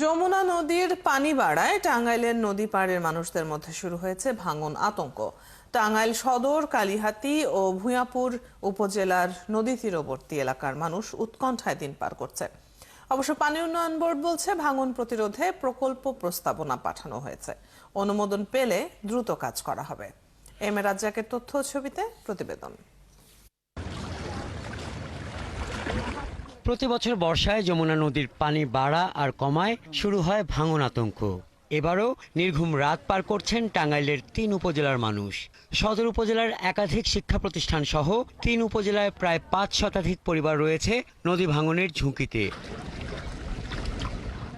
যমুনা নদীর পানি বাড়ায় টাঙ্গাইলের নদী পাড়ের মানুষদের মধ্যে শুরু হয়েছে ভাঙন আতঙ্ক। টাঙ্গাইল সদর, কালিহাতি ও ভূঁয়াপুর উপজেলার নদী তীরবর্তী এলাকার মানুষ উৎকণ্ঠায় দিন পার করছে। অবশ্য পানি উন্নয়ন বোর্ড বলছে, ভাঙন প্রতিরোধে প্রকল্প প্রস্তাবনা পাঠানো হয়েছে। অনুমোদন পেলে দ্রুত কাজ করা হবে। এম এ রাজ্জাকের তথ্য ছবিতে প্রতিবেদন। প্রতি বছর বর্ষায় যমুনা নদীর পানি বাড়া আর কমায় শুরু হয় ভাঙন আতঙ্ক। এবারও নির্ঘুম রাত পার করছেন টাঙ্গাইলের তিন উপজেলার মানুষ। সদর উপজেলার একাধিক শিক্ষা প্রতিষ্ঠান সহ তিন উপজেলায় প্রায় পাঁচ শতাধিক পরিবার রয়েছে নদী ভাঙনের ঝুঁকিতে।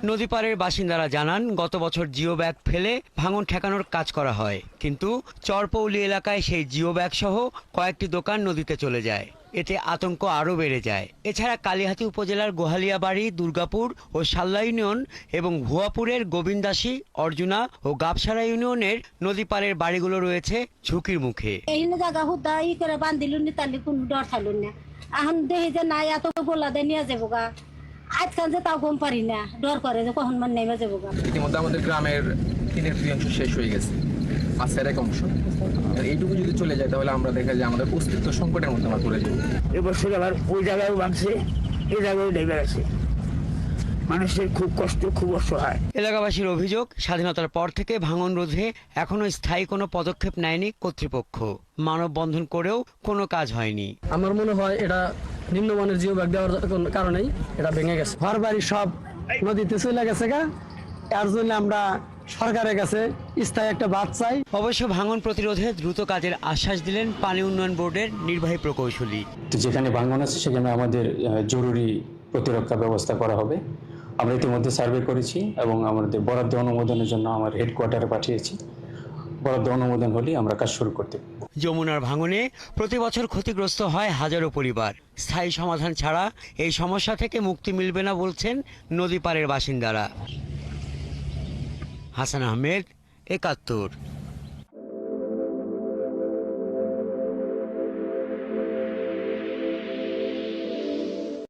নদী পাড়ের বাসিন্দারা জানান, গত বছর জিও ব্যাগ ফেলে ভাঙন ঠেকানোর কাজ করা হয়, কিন্তু চরপৌলি এলাকায় সেই জিও ব্যাগ সহ কয়েকটি দোকান নদীতে চলে যায়। এতে আতঙ্ক আরও বেড়ে যায়। এছাড়া কালিহাতি উপজেলার গোহালিয়াবাড়ি দুর্গাপুর ও সাল্লা ইউনিয়ন এবং ভুয়াপুরের গোবিন্দাসী অর্জুনা ও গাবসারা ইউনিয়নের নদী পাড়ের বাড়িগুলো রয়েছে ঝুঁকির মুখে। এই জায়গা হুদা করে বান্ধিলুন ডর না। এখন দেখি যে নাই এত গোলা দিয়ে নিয়ে যাব গা আজকাল যে তাও গম পারি না ডর করে যে কখন মান নেমে যাব গা ইতিমধ্যে আমাদের গ্রামের তিনের শেষ হয়ে গেছে। মাছের এক অংশ আর এইটুকু যদি চলে যায় তাহলে আমরা দেখা যায় আমাদের অস্তিত্ব সংকটের মধ্যে আমরা পড়ে যাব এবছর আবার ওই জায়গায় ভাঙছে এই জায়গায় ডেবে গেছে। মানুষের খুব কষ্ট খুব অসহায়। এলাকাবাসীর অভিযোগ স্বাধীনতার পর থেকে ভাঙন রোধে এখনও স্থায়ী কোনো পদক্ষেপ নেয়নি কর্তৃপক্ষ। মানববন্ধন করেও কোনো কাজ হয়নি। আমার মনে হয় এটা নিম্নমানের জিও ব্যাগ দেওয়ার কারণেই এটা ভেঙে গেছে। ঘর বাড়ি সব নদীতে চলে গেছে গা। তার জন্য আমরা সরকারের কাছে স্থায়ী একটা বাদ চাই। অবশ্য ভাঙন প্রতিরোধে দ্রুত কাজের আশ্বাস দিলেন পানি উন্নয়ন বোর্ডের নির্বাহী প্রকৌশলী। তো যেখানে ভাঙন আছে সেখানে আমাদের জরুরি প্রতিরক্ষা ব্যবস্থা করা হবে। আমরা ইতিমধ্যে সার্ভে করেছি এবং আমাদের বরাদ্দ অনুমোদনের জন্য আমার হেডকোয়ার্টারে পাঠিয়েছি। বরাদ্দ অনুমোদন হলেই আমরা কাজ শুরু করতে যমুনার ভাঙনে প্রতি বছর ক্ষতিগ্রস্ত হয় হাজারো পরিবার। স্থায়ী সমাধান ছাড়া এই সমস্যা থেকে মুক্তি মিলবে না বলছেন নদী পাড়ের বাসিন্দারা। Hassan Ahmed, Ecatur.